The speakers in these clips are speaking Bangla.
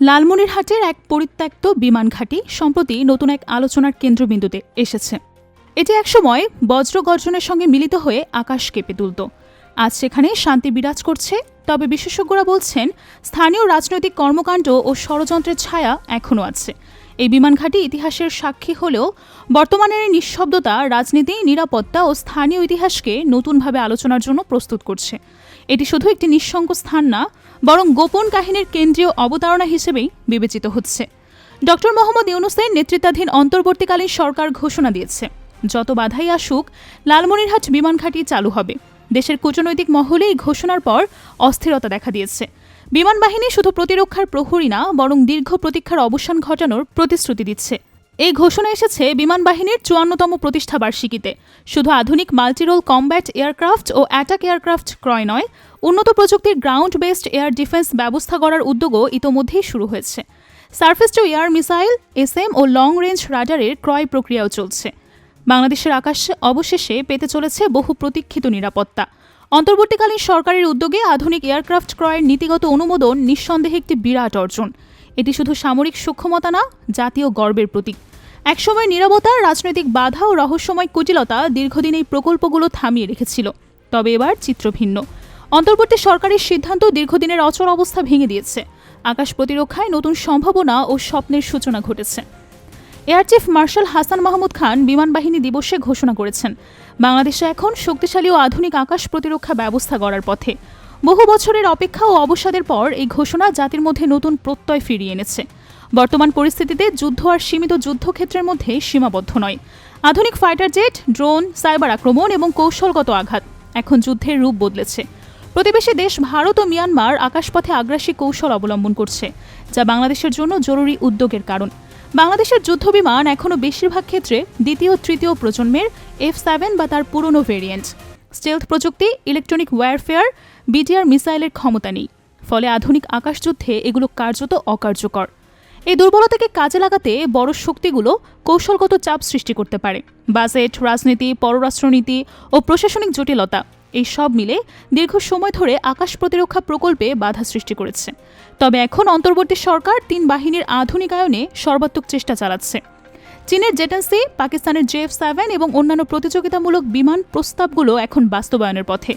লালমনিরহাটের এক পরিত্যক্ত বিমান ঘাঁটি সম্প্রতি নতুন এক আলোচনার কেন্দ্রবিন্দুতে এসেছে। এটি একসময় বজ্র গর্জনের সঙ্গে মিলিত হয়ে আকাশ কেঁপে তুলত। আজ সেখানে শান্তি বিরাজ করছে, তবে বিশেষজ্ঞরা বলছেন, স্থানীয় রাজনৈতিক কর্মকাণ্ড ও ষড়যন্ত্রের ছায়া এখনও আছে। এই বিমান ঘাঁটি ইতিহাসের সাক্ষী হলেও বর্তমানের এই নিঃশব্দতা রাজনীতি, নিরাপত্তা ও স্থানীয় ইতিহাসকে নতুনভাবে আলোচনার জন্য প্রস্তুত করছে। এটি শুধু একটি নিঃসঙ্গ স্থান না, বরং গোপন কাহিনীর কেন্দ্রীয় অবতারণা হিসেবেই বিবেচিত হচ্ছে। ডক্টর মোহাম্মদ ইউনুসের নেতৃত্বাধীন অন্তর্বর্তীকালীন সরকার ঘোষণা দিয়েছে, যত বাধাই আসুক, লালমনিরহাট বিমান ঘাঁটি চালু হবে। দেশের কূটনৈতিক মহলে এই ঘোষণার পর অস্থিরতা দেখা দিয়েছে। বিমান বাহিনী শুধু প্রতিরক্ষার প্রহরী না, বরং দীর্ঘ প্রতীক্ষার অবসান ঘটানোর প্রতিশ্রুতি দিচ্ছে। এই ঘোষণা এসেছে বিমান বাহিনীর চুয়ান্নতম প্রতিষ্ঠা বার্ষিকীতে। শুধু আধুনিক মাল্টিরোল কমব্যাট এয়ারক্রাফট ও অ্যাটাক এয়ারক্রাফট ক্রয় নয়, উন্নত প্রযুক্তির গ্রাউন্ড বেসড এয়ার ডিফেন্স ব্যবস্থা করার উদ্যোগও ইতোমধ্যেই শুরু হয়েছে। Surface to air missile, SM O long range রাডারের ক্রয় প্রক্রিয়াও চলছে। বাংলাদেশের আকাশে অবশেষে পেতে চলেছে বহু প্রতীক্ষিত নিরাপত্তা। অন্তর্বর্তীকালীন সরকারের উদ্যোগে আধুনিক এয়ারক্রাফট ক্রয়ের নীতিগত অনুমোদন নিঃসন্দেহে একটি বিরাট অর্জন। এটি শুধু সামরিক সক্ষমতা না, জাতীয় গর্বের প্রতীক। একসময় নিরবতা, রাজনৈতিক বাধা ও রহস্যময় কুটিলতা দীর্ঘদিন এই প্রকল্পগুলো থামিয়ে রেখেছিল। তবে এবার চিত্র ভিন্ন। অন্তর্বর্তী সরকারের সিদ্ধান্ত দীর্ঘদিনের অচল অবস্থা ভেঙে দিয়েছে। আকাশ প্রতিরক্ষায় নতুন সম্ভাবনা ও স্বপ্নের সূচনা ঘটেছে। Air chief marshal Hasan Mahmud Khan বিমান বাহিনী দিবসে ঘোষণা করেছেন। বাংলাদেশে এখন শক্তিশালী ও আধুনিক আকাশ প্রতিরক্ষা ব্যবস্থা গড়ার পথে। বহু বছরের অপেক্ষা ও অবসাদের পর এই ঘোষণা জাতির মধ্যে নতুন প্রত্যয় ফিরিয়ে এনেছে। বর্তমান পরিস্থিতিতে যুদ্ধ আর সীমিত যুদ্ধক্ষেত্রের মধ্যে সীমাবদ্ধ নয়। আধুনিক ফাইটার জেট, ড্রোন, সাইবার আক্রমণ এবং কৌশলগত আঘাত এখন যুদ্ধের রূপ বদলেছে। প্রতিবেশী দেশ ভারত ও মিয়ানমার আকাশপথে আগ্রাসী কৌশল অবলম্বন করছে, যা বাংলাদেশের জন্য জরুরি উদ্যোগের কারণ। বাংলাদেশের যুদ্ধবিমান এখনও বেশিরভাগ ক্ষেত্রে দ্বিতীয়, তৃতীয় প্রজন্মের এফ সেভেন বা তার পুরনো ভেরিয়েন্ট স্টেলথ প্রযুক্তি ইলেকট্রনিক ওয়ারফেয়ার বিটিআর মিসাইলের ক্ষমতা নেই। ফলে আধুনিক আকাশযুদ্ধে এগুলো কার্যত অকার্যকর। এই দুর্বলতাকে কাজে লাগাতে বড় শক্তিগুলো কৌশলগত চাপ সৃষ্টি করতে পারে। বাজেট, রাজনীতি, পররাষ্ট্রনীতি ও প্রশাসনিক জটিলতা এই সব মিলে দীর্ঘ সময় ধরে আকাশ প্রতিরক্ষা প্রকল্পে বাধা সৃষ্টি করেছে। তবে এখন অন্তর্বর্তী সরকার তিন বাহিনীর আধুনিকায়নে সর্বাত্মক চেষ্টা চালাচ্ছে। চীনের জেটেন্সি পাকিস্তানের জেএফ সেভেন এবং অন্যান্য প্রতিযোগিতামূলক বিমান প্রস্তাবগুলো এখন বাস্তবায়নের পথে।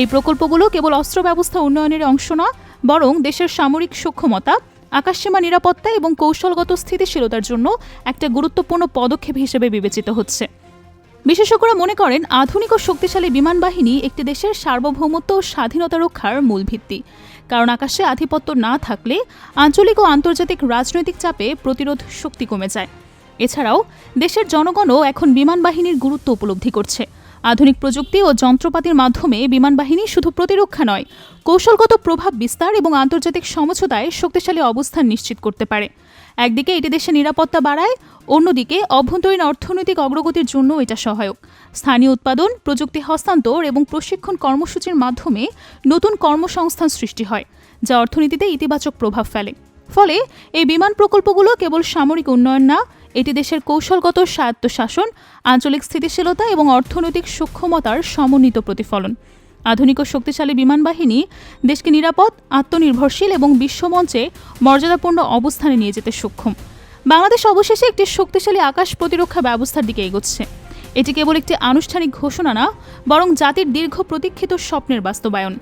এই প্রকল্পগুলো কেবল অস্ত্র ব্যবস্থা উন্নয়নের অংশ না, বরং দেশের সামরিক সক্ষমতা, আকাশসীমা নিরাপত্তা এবং কৌশলগত স্থিতিশীলতার জন্য একটা গুরুত্বপূর্ণ পদক্ষেপ হিসেবে বিবেচিত হচ্ছে। বিশেষজ্ঞরা মনে করেন আধুনিক ও শক্তিশালী বিমান বাহিনী একটি দেশের সার্বভৌমত্ব ও স্বাধীনতা রক্ষার মূল ভিত্তি। কারণ আকাশে আধিপত্য না থাকলে আঞ্চলিক ও আন্তর্জাতিক রাজনৈতিক চাপে প্রতিরোধ শক্তি কমে যায়। এছাড়াও, দেশের জনগণও এখন বিমান বাহিনীর গুরুত্ব উপলব্ধি করছে। আধুনিক প্রযুক্তি ও যন্ত্রপাতির মাধ্যমে বিমান বাহিনী শুধু প্রতিরক্ষা নয়, কৌশলগত প্রভাব বিস্তার এবং আন্তর্জাতিক সমঝোতায় শক্তিশালী অবস্থান নিশ্চিত করতে পারে। একদিকে এটি দেশের নিরাপত্তা বাড়ায়, অন্যদিকে অভ্যন্তরীণ অর্থনৈতিক অগ্রগতির জন্য এটা সহায়ক। স্থানীয় উৎপাদন, প্রযুক্তি হস্তান্তর এবং প্রশিক্ষণ কর্মসূচির মাধ্যমে নতুন কর্মসংস্থান সৃষ্টি হয়, যা অর্থনীতিতে ইতিবাচক প্রভাব ফেলে। ফলে এই বিমান প্রকল্পগুলো কেবল সামরিক উন্নয়ন না এটি দেশের কৌশলগত স্বায়ত্তশাসন, আঞ্চলিক স্থিতিশীলতা এবং অর্থনৈতিক সক্ষমতার সমন্বিত প্রতিফলন। আধুনিক ও শক্তিশালী বিমান বাহিনী দেশকে নিরাপদ, আত্মনির্ভরশীল এবং বিশ্বমঞ্চে মর্যাদাপূর্ণ অবস্থানে নিয়ে যেতে সক্ষম। বাংলাদেশ অবশেষে একটি শক্তিশালী আকাশ প্রতিরক্ষা ব্যবস্থার দিকে এগোচ্ছে। এটি কেবল একটি আনুষ্ঠানিক ঘোষণা না, বরং জাতির দীর্ঘ প্রতীক্ষিত স্বপ্নের বাস্তবায়ন।